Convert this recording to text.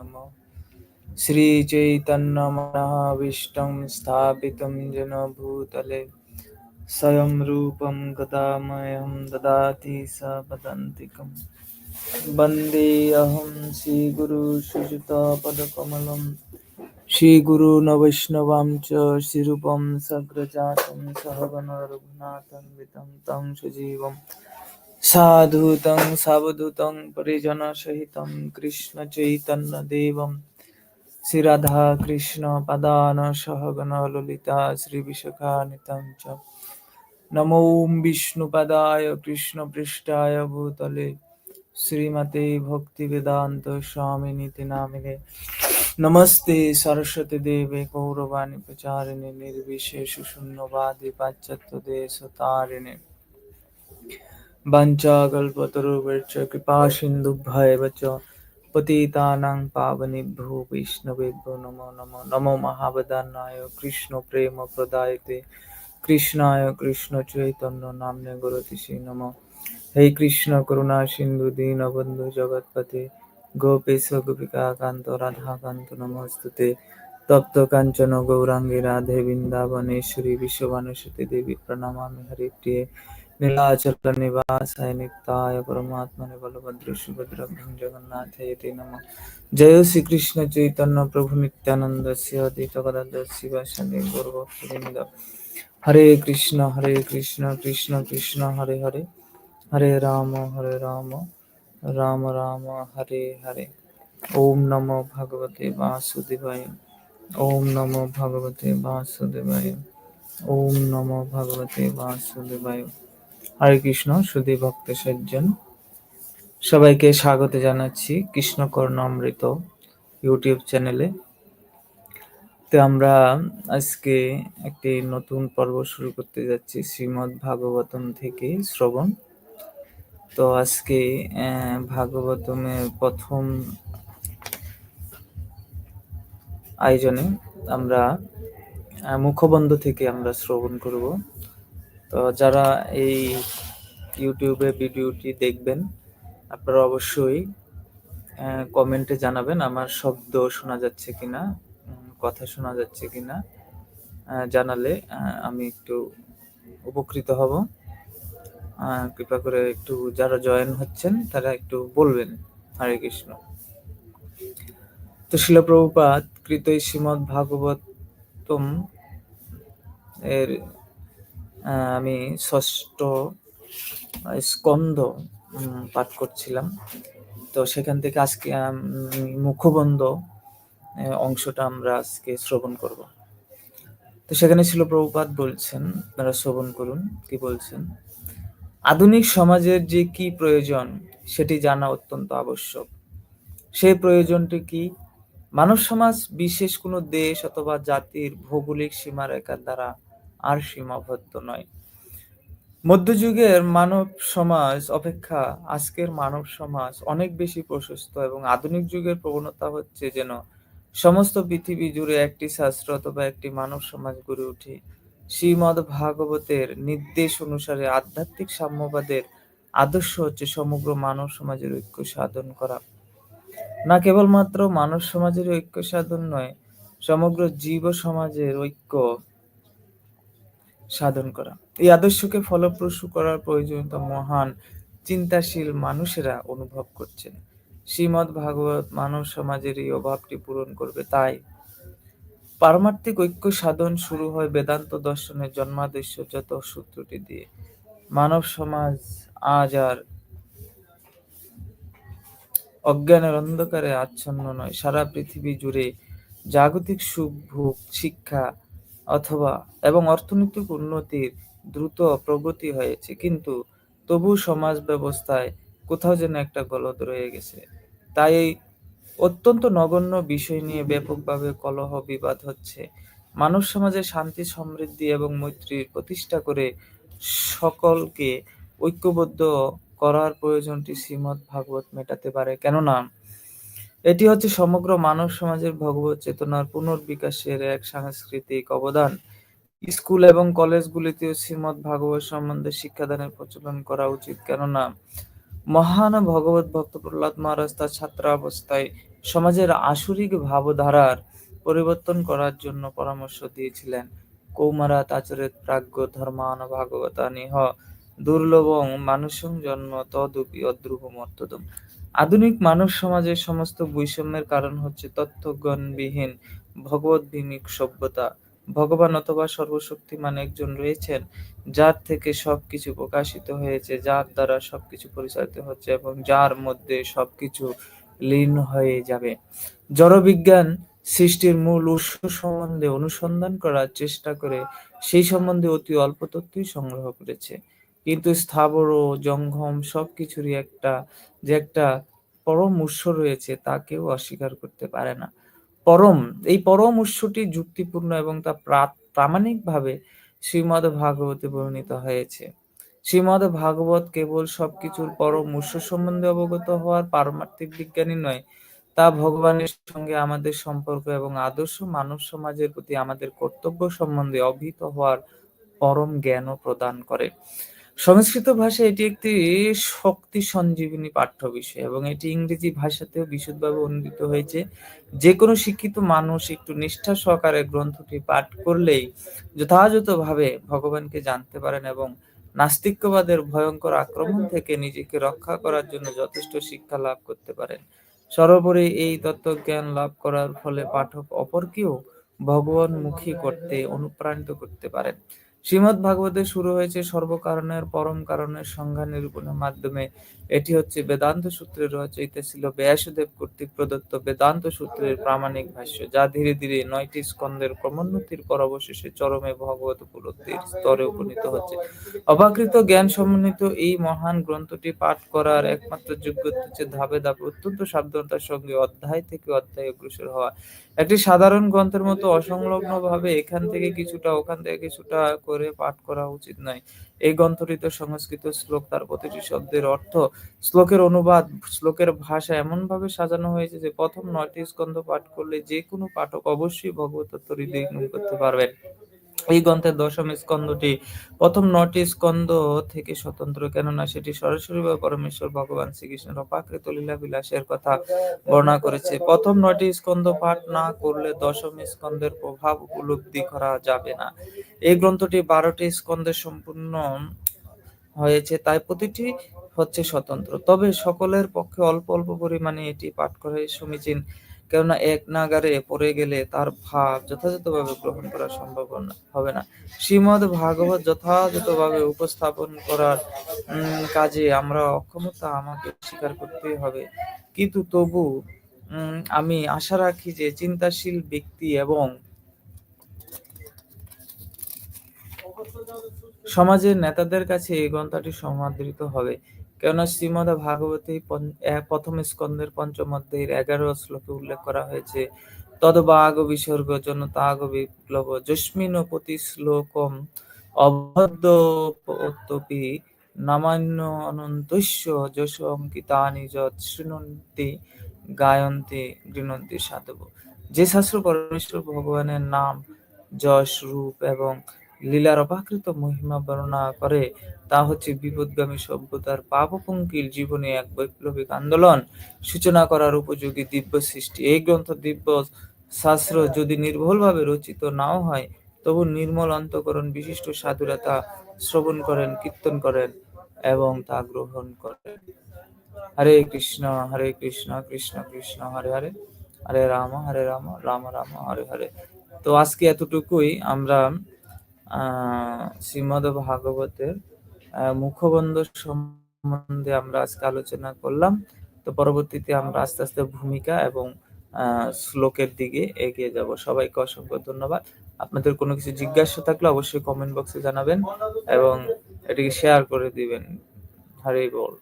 नमः श्रीचैतन्यमहाविष्टं स्थापितं येन भूतले स्वयं रूपं गदामयं ददाति स वदन्तिकं वन्देऽहं श्रीगुरु शुचितपदकमलं श्रीगुरून् वैष्णवां च श्रीरूपं सग्रजातं সাধুতং, সাবধুতং পরিজন সহিতং কৃষ্ণ চৈতন্য দেবম শ্রীরাধা কৃষ্ণ পাদান সহগণ ললিতা শ্রী বিশখানিতং চ নমো বিষ্ণুপদায় কৃষ্ণ পৃষ্ঠায় ভূতলে। শ্রীমতে ভক্তি বেদান্ত স্বামিনীতি নামিনে। নমস্তে সরস্বতী দেবে গৌরবাণী প্রচারিণী, নির্বিশেষ শূন্যবাদী পাশ্চাত্য দেশ তারিণী। वञ्चाकल्पतरुभ्यश्च कृपासिन्धुभ्येव च पतितानां पावनेभ्यो वैष्णवेभ्यो नमो नमो नमो महावदान्नाय कृष्णप्रेमप्रदायते कृष्णाय कृष्णचैतन्य नाम्ने गुरतिषे नमः हे कृष्ण करुणा सिन्धु दीनबन्धु जगत्पते गोपेश गोपिका कान्त राधाकान्त नमोऽस्तुते तप्त काञ्चन गौराङ्गी राधे वृन्दावनेश्वरी विश्ववानुसुते देवी प्रणमामि हरिप्रिये नीलाचल निवासाय नित्याय परमात्मने बलभद्र सुभद्रभ्यं जगन्नाथाय ते नमः जय श्री कृष्ण चैतन्य प्रभु नित्यानंद श्री अद्वैत गदाधर शिवासादि गौरभक्तवृंद हरे कृष्ण हरे कृष्ण कृष्ण कृष्ण हरे हरे हरे राम हरे राम राम राम हरे हरे ओम नमो भगवते वासुदेवाय ओम नमो भगवते वासुदेवाय ओम नमो भगवते वासुदेवाय হরে কৃষ্ণ সুধী ভক্ত সজ্জন। সবাইকে স্বাগত জানাচ্ছি কৃষ্ণ অমৃত ইউটিউব চ্যানেলে। তো আমরা আজকে একটি নতুন পর্ব শুরু করতে যাচ্ছি শ্রীমদ্ ভাগবতম থেকে শ্রবণ। তো আজকে ভাগবতমের প্রথম আয়োজনে আমরা মুখবন্ধ থেকে আমরা শ্রবণ করব। তো যারা এই ইউটিউবে ভিডিওটি দেখবেন, আপনারা অবশ্যই কমেন্টে জানাবেন আমার শব্দ শোনা যাচ্ছে কিনা কথা শোনা যাচ্ছে কিনা জানালে আমি একটু উপকৃত হব। কৃপা করে একটু যারা জয়েন হচ্ছেন, তারা একটু বলবেন, হরে কৃষ্ণ। তো শিলপ্রভুপাত কৃত শ্রীমদ্ ভাগবতম এর আমি ষষ্ঠ আহ, স্কন্ধ পাঠ করছিলাম। তো সেখান থেকে আজকে মুখবন্ধ অংশটা আমরা আজকে শ্রবণ করব। তো সেখানে ছিল প্রভুপাত বলছেন আপনারা শ্রবণ করুন কি বলছেন? আধুনিক সমাজের যে কি প্রয়োজন সেটি জানা অত্যন্ত আবশ্যক। সেই প্রয়োজনটি কি? মানব সমাজ বিশেষ কোনো দেশ অথবা জাতির ভৌগোলিক সীমারেখার দ্বারা আর সীমাবদ্ধ নয়। মধ্যযুগের মানব সমাজ অপেক্ষা আজকের মানব সমাজ অনেক বেশি প্রশস্ত এবং আধুনিক যুগের প্রবণতা হচ্ছে যেন সমস্ত পৃথিবী জুড়ে একটি শাস্ত্র অথবা একটি মানব সমাজ গড়ে উঠে। শ্রীমদ ভাগবতের নির্দেশ অনুসারে আধ্যাত্মিক সাম্যবাদের আদর্শ হচ্ছে সমগ্র মানব সমাজের ঐক্য সাধন করা। না কেবলমাত্র মানব সমাজের ঐক্য সাধন নয়, সমগ্র জীব সমাজের ঐক্য সাধন করা। এই আদর্শকে ফলপ্রসূ করার প্রয়োজনীয়তা মহান, চিন্তাশীল মানুষেরা অনুভব করছেন। শ্রীমদ ভাগবত মানব সমাজের এই অভাবটি পূরণ করবে তাই। পারমার্থিক ঐক্য সাধন শুরু হয় বেদান্ত দর্শনের জন্মাদৃশ্যজাত সূত্রটি দিয়ে। মানব সমাজ আজ আর অজ্ঞানের অন্ধকারে আচ্ছন্ন নয়। সারা পৃথিবী জুড়ে জাগতিক সুখ, ভোগ, শিক্ষা অথবা এবং অর্থনৈতিক উন্নতির দ্রুত প্রগতি হয়েছে। কিন্তু তবু সমাজ ব্যবস্থায় কোথাও যেন একটা গলদ রয়ে গেছে। তাই এই অত্যন্ত নগণ্য বিষয় নিয়ে ব্যাপকভাবে কলহ বিবাদ হচ্ছে। মানব সমাজে শান্তি, সমৃদ্ধি এবং মৈত্রীর প্রতিষ্ঠা করে সকলকে ঐক্যবদ্ধ করার প্রয়োজনটি শ্রীমদ্ ভাগবত মেটাতে পারে। কেননা এটি হচ্ছে সমগ্র মানব সমাজের ভগবত চেতনার পুনর্বিকাশের এক সাংস্কৃতিক অবদান। স্কুল এবং কলেজগুলিতেও শ্রীমদ্ ভাগবত সম্বন্ধে শিক্ষাদানের প্রচলন করা উচিত, কেননা মহান ভগবত ভক্ত প্রহ্লাদ মহারাজ তার ছাত্রাবস্থায় সমাজের আসরিক ভাবধারার পরিবর্তন করার জন্য পরামর্শ দিয়েছিলেন। কৌমারাত আচরেত প্রাজ্ঞ ধর্মান ভাগবতানিহ দুর্লভং মানুষং জন্ম তদুপি অদ্রুপমর্তদম। আধুনিক মানব সমাজের সমস্ত বৈষম্যের কারণ হচ্ছে তত্ত্বজ্ঞানবিহীন ভগবদ্ভিনিক সভ্যতা। ভগবান অথবা সর্বশক্তিমান একজন রয়েছেন, যার থেকে সবকিছু প্রকাশিত হয়েছে, যার দ্বারা সবকিছু পরিচালিত হচ্ছে এবং যার মধ্যে সবকিছু লীন হয়ে যাবে। জড়বিজ্ঞান সৃষ্টির মূল উৎস সম্বন্ধে অনুসন্ধান করার চেষ্টা করে সেই সম্বন্ধে অতি অল্প তথ্যই সংগ্রহ করেছে। কিন্তু স্থাবর ও জঙ্গম সবকিছুরই একটা যে একটা পরম উৎস রয়েছে তা কেউ অস্বীকার করতে পারে না। পরম, এই পরম উৎসটি যুক্তিপূর্ণ এবং তা প্রামাণিকভাবে শ্রীমদ ভাগবতে বর্ণিত হয়েছে। শ্রীমদ ভাগবত কেবল সবকিছুর পরম উৎস সম্বন্ধে অবগত হওয়ার পারমার্থিক বিজ্ঞানী নয়, তা ভগবানের সঙ্গে আমাদের সম্পর্ক এবং আদর্শ মানব সমাজের প্রতি আমাদের কর্তব্য সম্বন্ধে অভিহিত হওয়ার পরম জ্ঞানও প্রদান করে। সংস্কৃত ভাষায় এটি একটি শক্তি সঞ্জীবনী পাঠ্য বিষয় এবং এটি ইংরেজি ভাষাতেও বিশুদ্ধভাবে অনুদিত হয়েছে। যে কোনো শিক্ষিত মানুষ একটু নিষ্ঠা সহকারে গ্রন্থটি পাঠ করলেই যথাযথভাবে ভগবানকে জানতে পারেন এবং নাস্তিক্যবাদের ভয়ঙ্কর আক্রমণ থেকে নিজেকে রক্ষা করার জন্য যথেষ্ট শিক্ষা লাভ করতে পারেন। সর্বোপরি এই তত্ত্বজ্ঞান লাভ করার ফলে পাঠক অপরকেও ভগবানমুখী করতে অনুপ্রাণিত করতে পারেন। শ্রীমদ ভাগবতে শুরু হয়েছে সর্বকারণের পরম কারণের সংজ্ঞা নিরূপণের মাধ্যমে এটি হচ্ছে বেদান্ত সূত্রের রচয়িতা ছিল ব্যাসদেব কর্তৃক প্রদত্ত বেদান্ত সূত্রের প্রামাণিক ভাষ্য, যা ধীরে ধীরে নয়টি স্কন্ধের ক্রমোন্নতির পর অবশেষে চরমে ভগবত উপলব্ধির স্তরে উপনীত হচ্ছে। অবাকৃত জ্ঞান সমন্বিত এই মহান গ্রন্থটি পাঠ করার একমাত্র যোগ্যতা হচ্ছে ধাপে ধাপে অত্যন্ত সাবধানতার সঙ্গে অধ্যায় থেকে অধ্যায় অগ্রসর হওয়া। একটি সাধারণ গ্রন্থের মতো অসংলগ্ন ভাবে এখান থেকে কিছুটা ওখান থেকে কিছুটা করে পাঠ করা উচিত নয়। এই গ্রন্থটিতে সংস্কৃত শ্লোক তার প্রতিটি শব্দের অর্থ। শ্লোকের অনুবাদ, শ্লোকের ভাষা এমন ভাবে সাজানো হয়েছে যে প্রথম নয়টি স্কন্ধ পাঠ করলে যে কোনো পাঠক অবশ্যই ভগবত হৃদয় করতে পারবেন। এই গ্রন্থের দশম স্কন্ধটি, প্রথম নটি স্কন্ধ থেকে স্বতন্ত্র, কেননা সেটি সরাসরি বা পরমেশ্বর ভগবান শ্রীকৃষ্ণের অপাকৃত লীলা বিলাসের কথা বর্ণনা করেছে। প্রথম নটি স্কন্ধ পাঠ না করলে দশম স্কন্ধের প্রভাব উপলব্ধি করা যাবে না। এই গ্রন্থটি বারোটি স্কন্ধে সম্পূর্ণ হয়েছে, তাই প্রতিটি হচ্ছে স্বতন্ত্র। তবে সকলের পক্ষে অল্প অল্প পরিমাণে এটি পাঠ করে সমীচীন। কেননা এক নাগারে পড়ে গেলে তার ভাব যথাযথভাবে গ্রহণ করা সম্ভব হবে না। শ্রীমদ ভাগবত যথাযথভাবে উপস্থাপন করার কাজে আমরা অক্ষমতা আমাকে স্বীকার করতেই হবে। কিন্তু তবু আমি আশা রাখি যে চিন্তাশীল ব্যক্তি এবং সমাজের নেতাদের কাছে এই গ্রন্থটি সমাদৃত হবে। কেননা শ্রীমদ ভাগবতী প্রথম স্কন্ধের পঞ্চম অধ্যায়ের এগারো শ্লোকে উল্লেখ করা হয়েছে, তদবাগ বিসর্গ তাগ বিপ্লব, যস্মিন প্রতি শ্লোকম অবদ্ধপি নামান্য অনন্তস্য যশ অঙ্কিতানি যৎ শৃণন্তি গায়ন্তি গৃণন্তি সাধব। যে শাস্ত্র পরমেশ্বর ভগবানের নাম, যশ রূপ এবং লীলার অপাকৃত মহিমা বর্ণনা করে, তা হচ্ছে বিপদগামী সভ্যতার পাপপঙ্কিল জীবনে এক বৈপ্লবিক আন্দোলন। সূচনা করার উপযোগী দিব্য সৃষ্টি। এই গ্রন্থ দিব্য শাস্ত্র যদি নির্ভুলভাবে রচিত নাও হয়, তবু নির্মল অন্তকরণ বিশিষ্ট সাধুরা তা শ্রবণ করেন, কীর্তন করেন এবং তা গ্রহণ করেন। হরে কৃষ্ণ হরে কৃষ্ণ কৃষ্ণ কৃষ্ণ, হরে হরে হরে রাম হরে রাম রাম রাম, হরে হরে। তো আজকে এতটুকুই। আমরা শ্রীমদ ভাগবতের মুখবন্ধ সম্বন্ধে আমরা আজকে আলোচনা করলাম। তো পরবর্তীতে আমরা আস্তে আস্তে ভূমিকা এবং শ্লোকের দিকে এগিয়ে যাব। সবাইকে অসংখ্য ধন্যবাদ। আপনাদের কোনো কিছু জিজ্ঞাসা থাকলে অবশ্যই কমেন্ট বক্সে জানাবেন এবং এটিকে শেয়ার করে দিবেন। হরে বল।